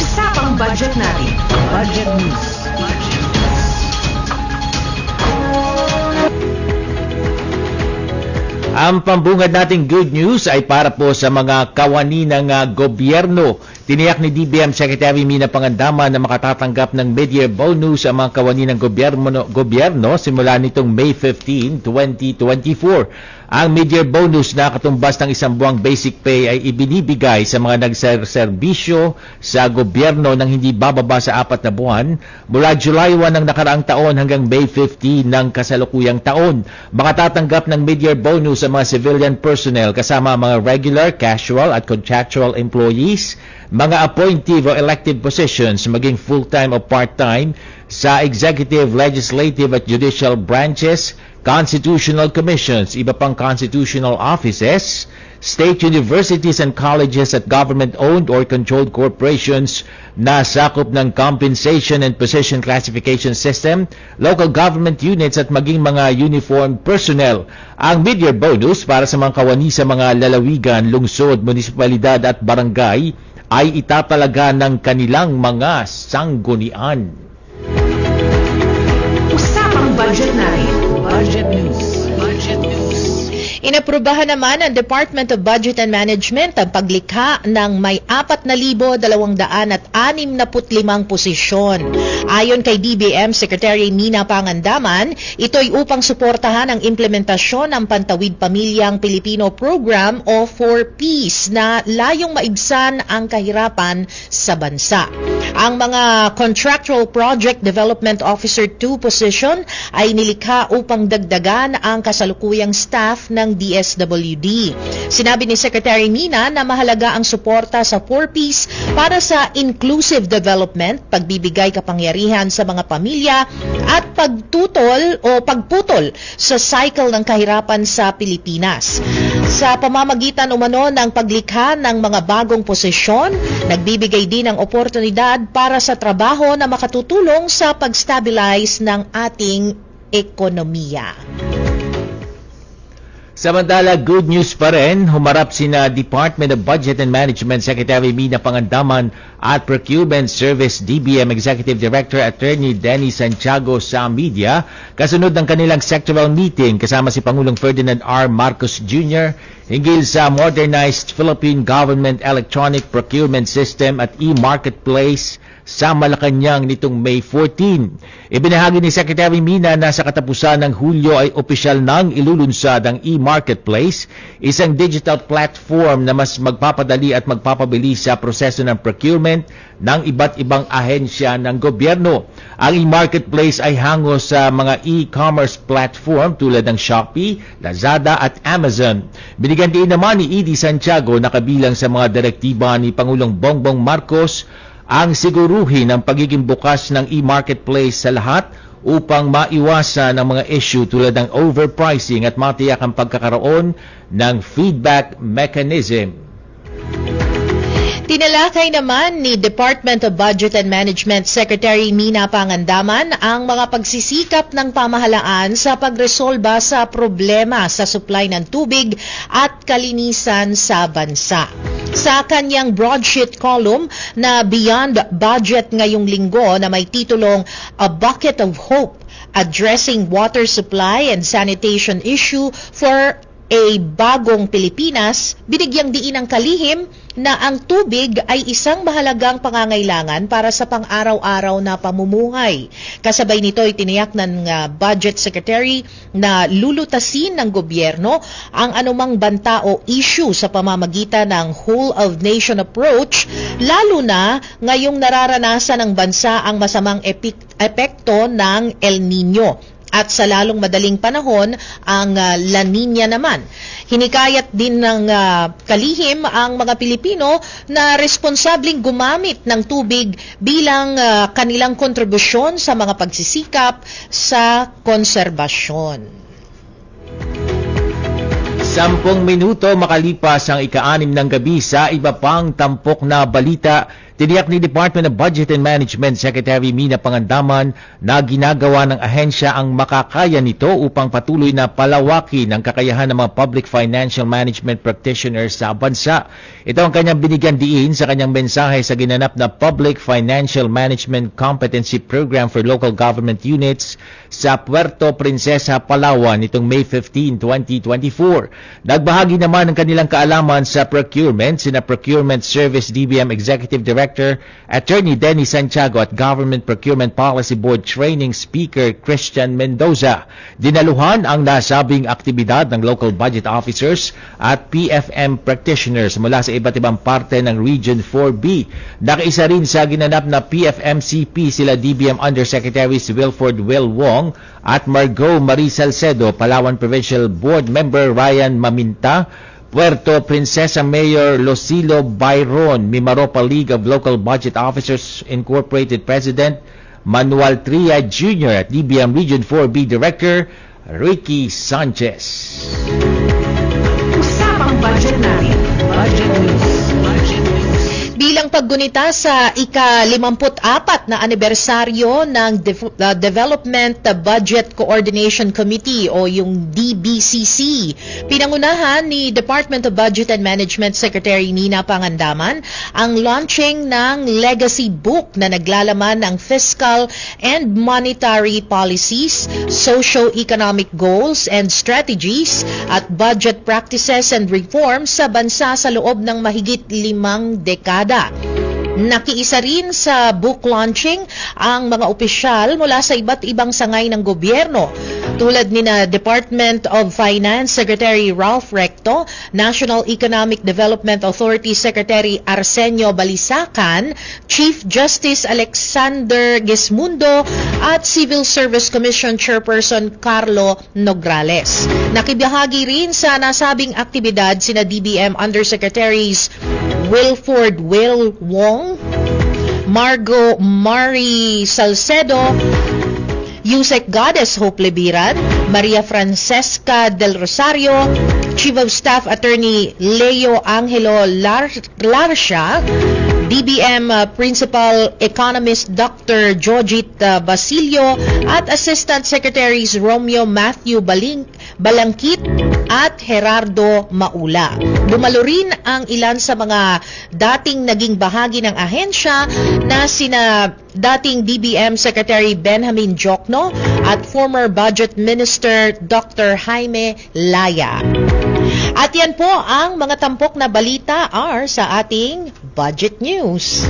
Usapang budget natin. Budget News. Ang pambungad nating good news ay para po sa mga kawani ng uh, gobyerno. Tiniyak ni DBM Secretary Mina Pangandaman na makatatanggap ng mid-year bonus ang mga kawani ng gobyerno, gobyerno simula nitong May 15, 2024. Ang mid-year bonus na katumbas ng isang buwang basic pay ay ibinibigay sa mga nagserserbisyo sa gobyerno ng hindi bababa sa apat na buwan mula July 1 ng nakaraang taon hanggang May 15 ng kasalukuyang taon. Makatatanggap ng mid-year bonus sa mga civilian personnel kasama ang mga regular, casual at contractual employees, mga appointive o elective positions maging full-time o part-time sa executive, legislative at judicial branches, constitutional commissions, iba pang constitutional offices, state universities and colleges at government-owned or controlled corporations na sakop ng compensation and position classification system, local government units at maging mga uniform personnel. Ang mid-year bonus para sa mga kawani sa mga lalawigan, lungsod, munisipalidad at barangay ay itatalaga ng kanilang mga sanggunian. Usapang budget natin. Budget News. Inaprubahan naman ng Department of Budget and Management ang paglikha ng may 4,265 posisyon. Ayon kay DBM Secretary Nina Pangandaman, ito'y upang suportahan ang implementasyon ng Pantawid Pamilyang Pilipino Program o 4Ps na layong maibsan ang kahirapan sa bansa. Ang mga Contractual Project Development Officer 2 position ay nilikha upang dagdagan ang kasalukuyang staff ng ng DSWD. Sinabi ni Secretary Mina na mahalaga ang suporta sa 4Ps para sa inclusive development, pagbibigay kapangyarihan sa mga pamilya at pagtutol o pagputol sa cycle ng kahirapan sa Pilipinas. Sa pamamagitan umano ng paglikha ng mga bagong posisyon, nagbibigay din ng oportunidad para sa trabaho na makatutulong sa pag-stabilize ng ating ekonomiya. Samantala, good news pa rin, humarap sina Department of Budget and Management Secretary Mina Pangandaman at Procurement Service DBM Executive Director Attorney Denny Santiago sa media kasunod ng kanilang sectoral meeting kasama si Pangulong Ferdinand R. Marcos Jr. hinggil sa modernized Philippine Government Electronic Procurement System at e-marketplace sa Malacanang nitong May 14. Ibinahagi ni Secretary Mina na sa katapusan ng Hulyo ay opisyal nang ilulunsad ang e-marketplace, isang digital platform na mas magpapadali at magpapabilis sa proseso ng procurement ng iba't ibang ahensya ng gobyerno. Ang e-marketplace ay hango sa mga e-commerce platform tulad ng Shopee, Lazada at Amazon. Binigyan din naman ni Edie Santiago na kabilang sa mga direktiba ni Pangulong Bongbong Marcos ang siguruhin ng pagiging bukas ng e-marketplace sa lahat upang maiwasan ang mga issue tulad ng overpricing at matiyak ang pagkakaroon ng feedback mechanism Tinalakay naman ni Department of Budget and Management Secretary Mina Pangandaman ang mga pagsisikap ng pamahalaan sa pagresolba sa problema sa supply ng tubig at kalinisan sa bansa. Sa kanyang broadsheet column na Beyond Budget ngayong linggo na may titulong A Bucket of Hope Addressing Water Supply and Sanitation Issue for a Bagong Pilipinas, binigyang diin ang kalihim na ang tubig ay isang mahalagang pangangailangan para sa pang-araw-araw na pamumuhay. Kasabay nito ay tiniyak ng uh, Budget Secretary na lulutasin ng gobyerno ang anumang banta o issue sa pamamagitan ng whole of nation approach lalo na ngayong nararanasan ng bansa ang masamang epekto ng El Nino at sa lalong madaling panahon ang uh, La Nina naman. Hinikayat din ng uh, kalihim ang mga Pilipino na responsabling gumamit ng tubig bilang uh, kanilang kontribusyon sa mga pagsisikap sa konserbasyon. Sampung minuto makalipas ang ika-anim ng gabi sa iba pang tampok na balita Tiniyak ni Department of Budget and Management Secretary Mina Pangandaman na ginagawa ng ahensya ang makakaya nito upang patuloy na palawakin ang kakayahan ng mga public financial management practitioners sa bansa. Ito ang kanyang binigyan diin sa kanyang mensahe sa ginanap na Public Financial Management Competency Program for Local Government Units sa Puerto Princesa, Palawan nitong May 15, 2024. Nagbahagi naman ng kanilang kaalaman sa procurement sina Procurement Service DBM Executive Director Attorney Denny Santiago at Government Procurement Policy Board Training Speaker Christian Mendoza. Dinaluhan ang nasabing aktibidad ng local budget officers at PFM practitioners mula sa iba't ibang parte ng Region 4B. Nakaisa rin sa ginanap na PFMCP sila DBM Undersecretaries Wilford Will Wong at Margot Marie Salcedo, Palawan Provincial Board Member Ryan Maminta, Puerto Princesa Mayor Losilo Byron, Mimaropa League of Local Budget Officers Incorporated President Manuel Tria Jr. at DBM Region 4B Director Ricky Sanchez. Usapang budget natin. Bilang paggunita sa ika-54 na anibersaryo ng Def- uh, Development Budget Coordination Committee o yung DBCC, pinangunahan ni Department of Budget and Management Secretary Nina Pangandaman ang launching ng legacy book na naglalaman ng fiscal and monetary policies, socio-economic goals and strategies at budget practices and reforms sa bansa sa loob ng mahigit limang dekada. Nakiisa rin sa book launching ang mga opisyal mula sa iba't ibang sangay ng gobyerno tulad ni na Department of Finance Secretary Ralph Recto, National Economic Development Authority Secretary Arsenio Balisacan, Chief Justice Alexander Gesmundo at Civil Service Commission Chairperson Carlo Nograles. Nakibahagi rin sa nasabing aktibidad sina DBM Undersecretaries Wilford Will Wong, Margo Mari Salcedo, Yusek Goddess Hope Lebiran, Maria Francesca Del Rosario, Chief of Staff Attorney Leo Angelo Lar Larsha, DBM uh, Principal Economist Dr. Jojit uh, Basilio at Assistant Secretaries Romeo Matthew Baling Balangkit at Gerardo Maula. Dumalo rin ang ilan sa mga dating naging bahagi ng ahensya na sina dating DBM Secretary Benjamin Jokno at former Budget Minister Dr. Jaime Laya. At yan po ang mga tampok na balita are sa ating Budget News.